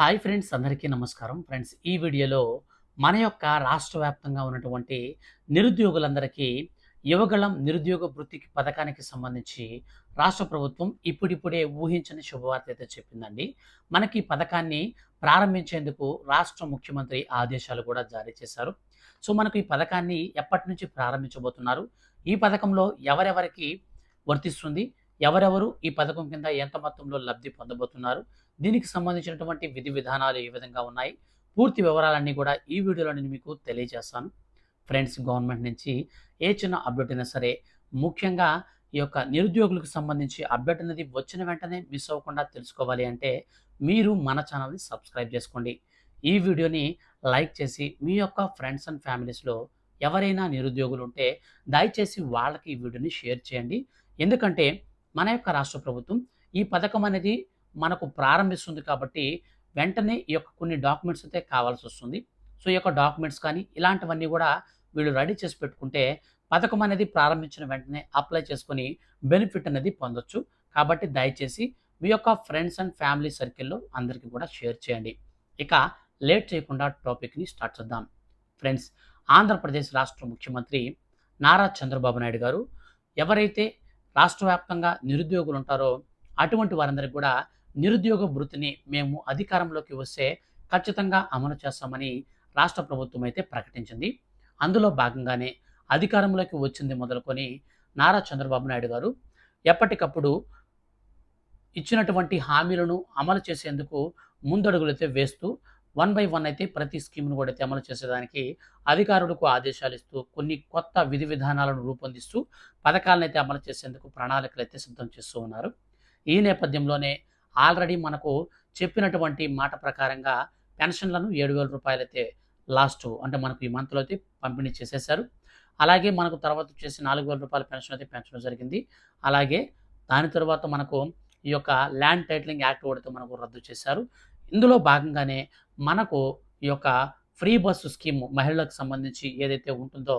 Hi friends అందరికీ నమస్కారం. Friends ఈ వీడియోలో మన యొక్క రాష్ట్ర వ్యాప్తంగా ఉన్నటువంటి నిరుద్యోగులందరికీ యువగళం నిరుద్యోగ వృత్తికి పథకానికి సంబంధించి రాష్ట్ర ప్రభుత్వం ఇప్పుడిప్పుడే ఊహించని శుభవార్త అయితే చెప్పిందండి. మనకి ఈ పథకాన్ని ప్రారంభించేందుకు రాష్ట్ర ముఖ్యమంత్రి ఆదేశాలు కూడా జారీ చేశారు. సో మనకు ఈ పథకాన్ని ఎప్పటి నుంచి ప్రారంభించబోతున్నారు? ఈ పథకంలో ఎవరెవరికి వర్తిస్తుంది? ఎవరెవరు ఈ పథకం కింద ఎంత మొత్తంలో లబ్ధి పొందబోతున్నారు? దీనికి సంబంధించినటువంటి విధి విధానాలు ఏ విధంగా ఉన్నాయి? పూర్తి వివరాలన్నీ కూడా ఈ వీడియోలో నేను మీకు తెలియజేస్తాను. ఫ్రెండ్స్ గవర్నమెంట్ నుంచి ఏ చిన్న అప్డేట్ అయినా సరే ముఖ్యంగా ఈ యొక్క నిరుద్యోగులకు సంబంధించి అప్డేట్ అనేది వచ్చిన వెంటనే మిస్ అవ్వకుండా తెలుసుకోవాలి అంటే మీరు మన ఛానల్ని సబ్స్క్రైబ్ చేసుకోండి. ఈ వీడియోని లైక్ చేసి మీ యొక్క ఫ్రెండ్స్ అండ్ ఫ్యామిలీస్లో ఎవరైనా నిరుద్యోగులు ఉంటే దయచేసి వాళ్ళకి ఈ వీడియోని షేర్ చేయండి. ఎందుకంటే మన యొక్క రాష్ట్ర ప్రభుత్వం ఈ పథకం అనేది మనకు ప్రారంభిస్తుంది కాబట్టి వెంటనే ఈ యొక్క కొన్ని డాక్యుమెంట్స్ అయితే కావాల్సి వస్తుంది. సో ఈ యొక్క డాక్యుమెంట్స్ కానీ ఇలాంటివన్నీ కూడా వీళ్ళు రెడీ చేసి పెట్టుకుంటే పథకం అనేది ప్రారంభించిన వెంటనే అప్లై చేసుకొని బెనిఫిట్ అనేది పొందొచ్చు. కాబట్టి దయచేసి మీ యొక్క ఫ్రెండ్స్ అండ్ ఫ్యామిలీ సర్కిల్లో అందరికీ కూడా షేర్ చేయండి. ఇక లేట్ చేయకుండా టాపిక్ని స్టార్ట్ చేద్దాం. ఫ్రెండ్స్ ఆంధ్రప్రదేశ్ రాష్ట్ర ముఖ్యమంత్రి నారా చంద్రబాబు నాయుడు గారు ఎవరైతే రాష్ట్ర వ్యాప్తంగా నిరుద్యోగులు ఉంటారో అటువంటి వారందరికీ కూడా నిరుద్యోగ వృత్తిని మేము అధికారంలోకి వస్తే ఖచ్చితంగా అమలు చేస్తామని రాష్ట్ర ప్రభుత్వం అయితే ప్రకటించింది. అందులో భాగంగానే అధికారంలోకి వచ్చింది మొదలుకొని నారా చంద్రబాబు నాయుడు గారు. ఎప్పటికప్పుడు ఇచ్చినటువంటి హామీలను అమలు చేసేందుకు ముందడుగులైతే వేస్తూ వన్ బై వన్ అయితే ప్రతి స్కీమ్ను కూడా అయితే అమలు చేసేదానికి అధికారులకు ఆదేశాలు ఇస్తూ కొన్ని కొత్త విధి విధానాలను రూపొందిస్తూ పథకాలను అయితే అమలు చేసేందుకు ప్రణాళికలు అయితే సిద్ధం చేస్తూ ఉన్నారు. ఈ నేపథ్యంలోనే ఆల్రెడీ మనకు చెప్పినటువంటి మాట ప్రకారంగా పెన్షన్లను ఏడు వేల రూపాయలు అయితే లాస్ట్ అంటే మనకు ఈ మంత్లో అయితే పంపిణీ చేసేశారు. అలాగే మనకు తర్వాత వచ్చేసి నాలుగు వేల రూపాయల పెన్షన్ అయితే పెంచడం జరిగింది. అలాగే దాని తర్వాత మనకు ఈ యొక్క ల్యాండ్ టైటిలింగ్ యాక్ట్ కూడా మనకు రద్దు చేశారు. ఇందులో భాగంగానే మనకు ఈ యొక్క ఫ్రీ బస్సు స్కీమ్ మహిళలకు సంబంధించి ఏదైతే ఉంటుందో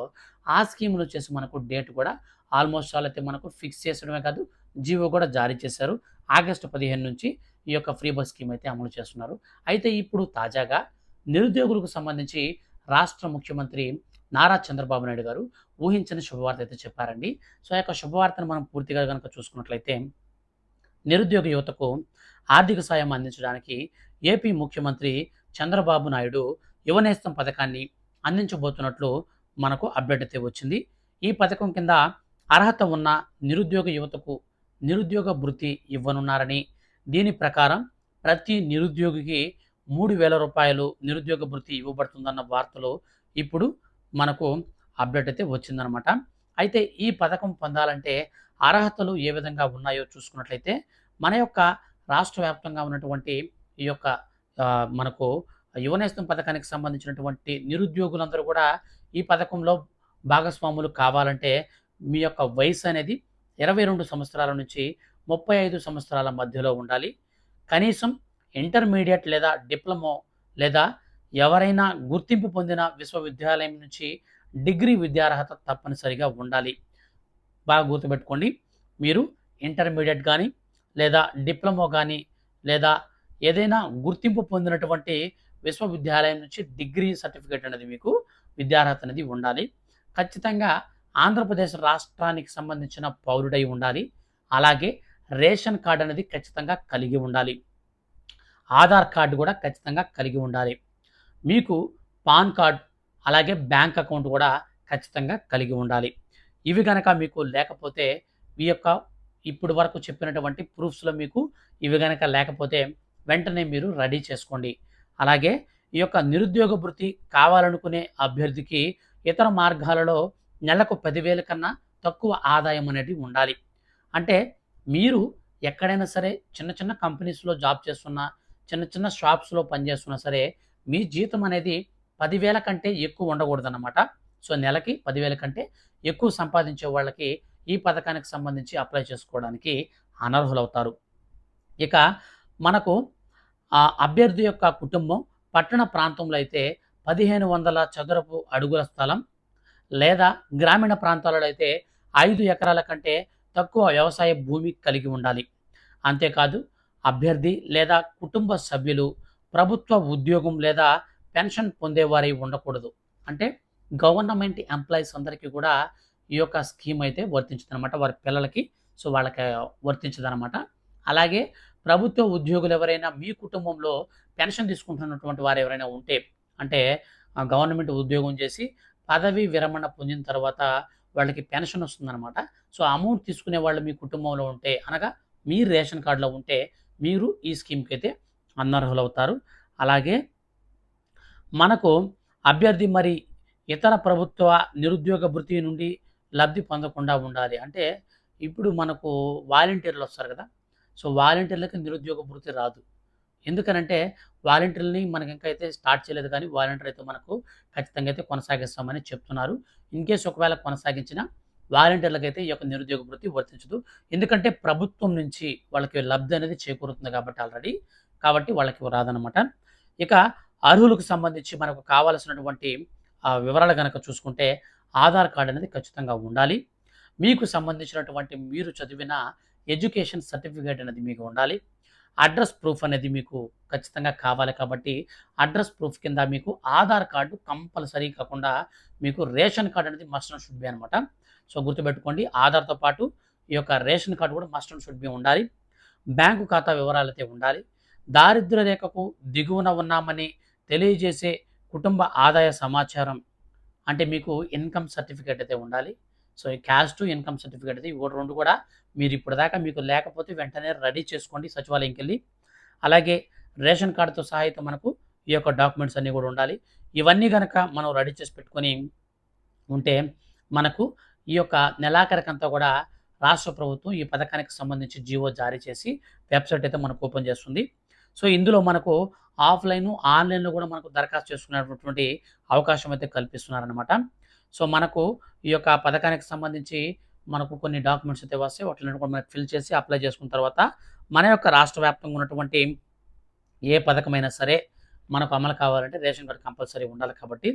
ఆ స్కీమ్లో వచ్చేసి మనకు డేట్ కూడా ఆల్మోస్ట్ ఆల్ అయితే మనకు ఫిక్స్ చేసడమే కాదు జీవో కూడా జారీ చేశారు. ఆగస్టు పదిహేను నుంచి ఈ యొక్క ఫ్రీ బస్ స్కీమ్ అయితే అమలు చేస్తున్నారు. అయితే ఇప్పుడు తాజాగా నిరుద్యోగులకు సంబంధించి రాష్ట్ర ముఖ్యమంత్రి నారా చంద్రబాబు నాయుడు గారు ఊహించని శుభవార్త అయితే చెప్పారండి. సో ఆ యొక్క శుభవార్తను మనం పూర్తిగా కనుక చూసుకున్నట్లయితే నిరుద్యోగ యువతకు ఆర్థిక సాయం అందించడానికి ఏపీ ముఖ్యమంత్రి చంద్రబాబు నాయుడు యువనేస్తం పథకాన్ని అందించబోతున్నట్లు మనకు అప్డేట్ అయితే వచ్చింది. ఈ పథకం కింద అర్హత ఉన్న నిరుద్యోగ యువతకు నిరుద్యోగ భృతి ఇవ్వనున్నారని. దీని ప్రకారం ప్రతి నిరుద్యోగికి మూడు వేల రూపాయలు నిరుద్యోగ భృతి ఇవ్వబడుతుందన్న వార్తలు ఇప్పుడు మనకు అప్డేట్ అయితే వచ్చిందనమాట అయితే ఈ పథకం పొందాలంటే అర్హతలు ఏ విధంగా ఉన్నాయో చూసుకున్నట్లయితే మన యొక్క రాష్ట్ర వ్యాప్తంగా ఉన్నటువంటి ఈ యొక్క మనకు యువనేస్తం పథకానికి సంబంధించినటువంటి నిరుద్యోగులందరూ కూడా ఈ పథకంలో భాగస్వాములు కావాలంటే మీ యొక్క వయసు అనేది ఇరవై రెండు సంవత్సరాల నుంచి ముప్పై ఐదు సంవత్సరాల మధ్యలో ఉండాలి. కనీసం ఇంటర్మీడియట్ లేదా డిప్లొమో లేదా ఎవరైనా గుర్తింపు పొందిన విశ్వవిద్యాలయం నుంచి డిగ్రీ విద్యార్హత తప్పనిసరిగా ఉండాలి. బాగా గుర్తుపెట్టుకోండి. మీరు ఇంటర్మీడియట్ కానీ లేదా డిప్లొమో కానీ లేదా ఏదైనా గుర్తింపు పొందినటువంటి విశ్వవిద్యాలయం నుంచి డిగ్రీ సర్టిఫికేట్ అనేది మీకు విద్యార్హత అనేది ఉండాలి. ఖచ్చితంగా ఆంధ్రప్రదేశ్ రాష్ట్రానికి సంబంధించిన పౌరుడై ఉండాలి. అలాగే రేషన్ కార్డు అనేది ఖచ్చితంగా కలిగి ఉండాలి. ఆధార్ కార్డు కూడా ఖచ్చితంగా కలిగి ఉండాలి. మీకు పాన్ కార్డ్ అలాగే బ్యాంక్ అకౌంట్ కూడా ఖచ్చితంగా కలిగి ఉండాలి. ఇవి కనుక మీకు లేకపోతే మీ యొక్క ఇప్పుడు వరకు చెప్పినటువంటి ప్రూఫ్స్లో మీకు ఇవి కనుక లేకపోతే వెంటనే మీరు రెడీ చేసుకోండి. అలాగే ఈ యొక్క నిరుద్యోగ వృత్తి కావాలనుకునే అభ్యర్థికి ఇతర మార్గాలలో నెలకు పదివేల కన్నా తక్కువ ఆదాయం అనేది ఉండాలి. అంటే మీరు ఎక్కడైనా సరే చిన్న చిన్న కంపెనీస్లో జాబ్ చేస్తున్నా చిన్న చిన్న షాప్స్లో పనిచేస్తున్నా సరే మీ జీతం అనేది పదివేల కంటే ఎక్కువ ఉండకూడదన్నమాట. సో నెలకి పదివేల కంటే ఎక్కువ సంపాదించే వాళ్ళకి ఈ పథకానికి సంబంధించి అప్లై చేసుకోవడానికి అనర్హులవుతారు. ఇక మనకు ఆ అభ్యర్థి యొక్క కుటుంబం పట్టణ ప్రాంతంలో అయితే పదిహేను వందల చదరపు అడుగుల స్థలం లేదా గ్రామీణ ప్రాంతాలలో అయితే ఐదు ఎకరాల కంటే తక్కువ వ్యవసాయ భూమి కలిగి ఉండాలి. అంతేకాదు అభ్యర్థి లేదా కుటుంబ సభ్యులు ప్రభుత్వ ఉద్యోగం లేదా పెన్షన్ పొందేవారై ఉండకూడదు. అంటే గవర్నమెంట్ ఎంప్లాయీస్ అందరికీ కూడా ఈ యొక్క స్కీమ్ అయితే వర్తించదనమాట వారి పిల్లలకి సో వాళ్ళకి వర్తించదనమాట అలాగే ప్రభుత్వ ఉద్యోగులు ఎవరైనా మీ కుటుంబంలో పెన్షన్ తీసుకుంటున్నటువంటి వారు ఎవరైనా ఉంటే అంటే గవర్నమెంట్ ఉద్యోగం చేసి పదవి విరమణ పొందిన తర్వాత వాళ్ళకి పెన్షన్ వస్తుందన్నమాట. సో అమౌంట్ తీసుకునే వాళ్ళు మీ కుటుంబంలో ఉంటే అనగా మీ రేషన్ కార్డులో ఉంటే మీరు ఈ స్కీమ్కి అయితే అనర్హులవుతారు. అలాగే మనకు అభ్యర్థి మరి ఇతర ప్రభుత్వ నిరుద్యోగ వృత్తి నుండి లబ్ధి పొందకుండా ఉండాలి. అంటే ఇప్పుడు మనకు వాలంటీర్లు వస్తారు కదా. సో వాలంటీర్లకి నిరుద్యోగ భృతి రాదు. ఎందుకనంటే వాలంటీర్ని మనకి ఇంకా అయితే స్టార్ట్ చేయలేదు కానీ వాలంటీర్ అయితే మనకు ఖచ్చితంగా అయితే కొనసాగిస్తామని చెప్తున్నారు. ఇన్ కేసు ఒకవేళ కొనసాగించిన వాలంటీర్లకు అయితే ఈ యొక్క నిరుద్యోగ వృత్తి వర్తించదు. ఎందుకంటే ప్రభుత్వం నుంచి వాళ్ళకి లబ్ధి అనేది చేకూరుతుంది కాబట్టి ఆల్రెడీ కాబట్టి వాళ్ళకి రాదనమాట ఇక అర్హులకు సంబంధించి మనకు కావాల్సినటువంటి వివరాలు కనుక చూసుకుంటే ఆధార్ కార్డు అనేది ఖచ్చితంగా ఉండాలి. మీకు సంబంధించినటువంటి మీరు చదివిన ఎడ్యుకేషన్ సర్టిఫికేట్ అనేది మీకు ఉండాలి. అడ్రస్ ప్రూఫ్ అనేది మీకు ఖచ్చితంగా కావాలి కాబట్టి అడ్రస్ ప్రూఫ్ కింద మీకు ఆధార్ కార్డు కంపల్సరీ కాకుండా మీకు రేషన్ కార్డు అనేది మస్ట్ అండ్ షుడ్ బి అనమాట సో గుర్తుపెట్టుకోండి ఆధార్తో పాటు ఈ యొక్క రేషన్ కార్డు కూడా మస్ట్ అండ్ షుడ్ బి ఉండాలి. బ్యాంకు ఖాతా వివరాలు అయితే ఉండాలి. దారిద్ర్య రేఖకు దిగువన ఉన్నామని తెలియజేసే కుటుంబ ఆదాయ సమాచారం అంటే మీకు ఇన్కమ్ సర్టిఫికేట్ అయితే ఉండాలి. సో ఈ క్యాస్ట్ టు ఇన్కమ్ సర్టిఫికేట్ అయితే ఇవి రెండు కూడా మీరు ఇప్పుడు దాకా మీకు లేకపోతే వెంటనే రెడీ చేసుకోండి సచివాలయంకి వెళ్ళి. అలాగే రేషన్ కార్డుతో సహా అయితే మనకు ఈ యొక్క డాక్యుమెంట్స్ అన్నీ కూడా ఉండాలి. ఇవన్నీ కనుక మనం రెడీ చేసి పెట్టుకొని ఉంటే మనకు ఈ యొక్క నెలాఖరికంతా కూడా రాష్ట్ర ప్రభుత్వం ఈ పథకానికి సంబంధించి జీవో జారీ చేసి వెబ్సైట్ అయితే మనకు ఓపెన్ చేస్తుంది. సో ఇందులో మనకు ఆఫ్లైన్ ఆన్లైన్లో కూడా మనకు దరఖాస్తు చేసుకునేటటువంటి అవకాశం అయితే కల్పిస్తున్నారనమాట సో మనకు ఈ యొక్క పథకానికి సంబంధించి మనకు కొన్ని డాక్యుమెంట్స్ అయితే వస్తాయి. వాటిని కూడా మనకు ఫిల్ చేసి అప్లై చేసుకున్న తర్వాత మన యొక్క రాష్ట్ర వ్యాప్తంగా ఉన్నటువంటి ఏ పథకమైనా సరే మనకు అమలు కావాలంటే రేషన్ కార్డు కంపల్సరీ ఉండాలి కాబట్టి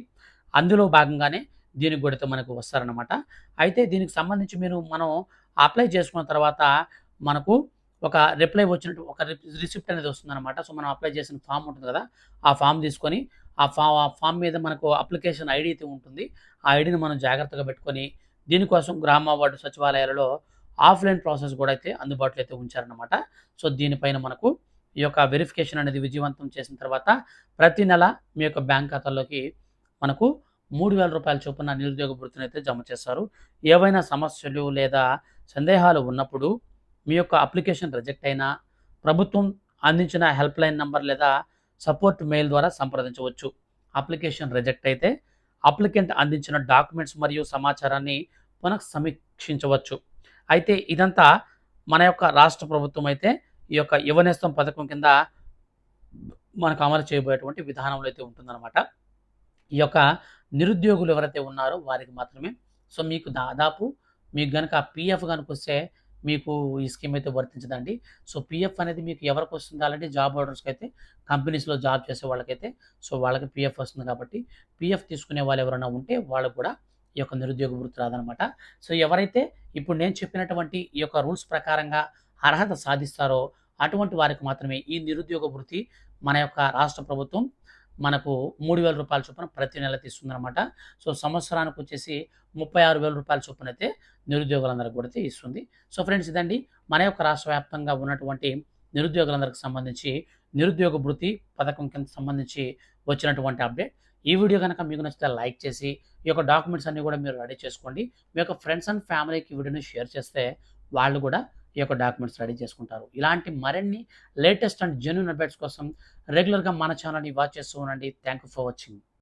అందులో భాగంగానే దీనికి కూడా మనకు వస్తారనమాట అయితే దీనికి సంబంధించి మీరు మనం అప్లై చేసుకున్న తర్వాత మనకు ఒక రిప్లై వచ్చినట్టు ఒక రిసిప్ట్ అనేది వస్తుందన్నమాట. సో మనం అప్లై చేసిన ఫామ్ ఉంటుంది కదా ఆ ఫామ్ తీసుకొని ఆ ఫా ఆ ఫామ్ మీద మనకు అప్లికేషన్ ఐడి అయితే ఉంటుంది. ఆ ఐడిని మనం జాగ్రత్తగా పెట్టుకొని దీనికోసం గ్రామ వార్డు సచివాలయాలలో ఆఫ్లైన్ ప్రాసెస్ కూడా అయితే అందుబాటులో అయితే ఉంచారనమాట సో దీనిపైన మనకు ఈ యొక్క వెరిఫికేషన్ అనేది విజయవంతం చేసిన తర్వాత ప్రతి నెల మీ యొక్క బ్యాంక్ ఖాతాలోకి మనకు మూడు వేల రూపాయల చొప్పున నిరుద్యోగ వృత్తిని అయితే జమ చేస్తారు. ఏవైనా సమస్యలు లేదా సందేహాలు ఉన్నప్పుడు మీ యొక్క అప్లికేషన్ రిజెక్ట్ అయినా ప్రభుత్వం అందించిన హెల్ప్ లైన్ నంబర్ లేదా సపోర్ట్ మెయిల్ ద్వారా సంప్రదించవచ్చు. అప్లికేషన్ రిజెక్ట్ అయితే అప్లికెంట్ అందించిన డాక్యుమెంట్స్ మరియు సమాచారాన్ని పునః సమీక్షించవచ్చు అయితే ఇదంతా మన యొక్క రాష్ట్ర ప్రభుత్వం అయితే ఈ యొక్క యువనేస్తం పథకం కింద మనకు అమలు చేయబోయేటువంటి విధానంలో అయితే ఉంటుందన్నమాట. ఈ యొక్క నిరుద్యోగులు ఎవరైతే ఉన్నారో వారికి మాత్రమే. సో మీకు దాదాపు మీకు కనుక పిఎఫ్ కనుక వస్తే మీకు ఈ స్కీమ్ అయితే వర్తించదండి. సో పిఎఫ్ అనేది మీకు ఎవరికి వస్తుంది అలాంటి జాబ్ హోల్డర్స్కి అయితే కంపెనీస్లో జాబ్ చేసే వాళ్ళకైతే సో వాళ్ళకి పిఎఫ్ వస్తుంది కాబట్టి పిఎఫ్ తీసుకునే వాళ్ళు ఎవరైనా ఉంటే వాళ్ళకు కూడా ఈ యొక్క నిరుద్యోగ వృత్తి రాదనమాట. సో ఎవరైతే ఇప్పుడు నేను చెప్పినటువంటి ఈ యొక్క రూల్స్ ప్రకారంగా అర్హత సాధిస్తారో అటువంటి వారికి మాత్రమే ఈ నిరుద్యోగ వృత్తి మన యొక్క రాష్ట్ర ప్రభుత్వం మనకు మూడు వేల రూపాయల చొప్పున ప్రతి నెల తీస్తుందన్నమాట. సో సంవత్సరానికి వచ్చేసి ముప్పై ఆరు వేల రూపాయల చొప్పున అయితే నిరుద్యోగులందరికీ కూడా అయితే ఇస్తుంది. సో ఫ్రెండ్స్ ఇదండి. మన యొక్క రాష్ట్ర వ్యాప్తంగా ఉన్నటువంటి నిరుద్యోగులందరికి సంబంధించి నిరుద్యోగ భృతి పథకం కింద సంబంధించి వచ్చినటువంటి అప్డేట్. ఈ వీడియో కనుక మీకు నచ్చితే లైక్ చేసి ఈ యొక్క డాక్యుమెంట్స్ అన్నీ కూడా మీరు రెడీ చేసుకోండి. మీ యొక్క ఫ్రెండ్స్ అండ్ ఫ్యామిలీకి వీడియోని షేర్ చేస్తే వాళ్ళు కూడా ఈ యొక్క డాక్యుమెంట్స్ రెడీ చేసుకుంటారు. ఇలాంటి మరిన్ని లేటెస్ట్ అండ్ జెన్యున్ అప్డేట్స్ కోసం రెగ్యులర్గా మన ఛానల్ని వాచ్ చేస్తూ ఉండండి. Thank you for watching.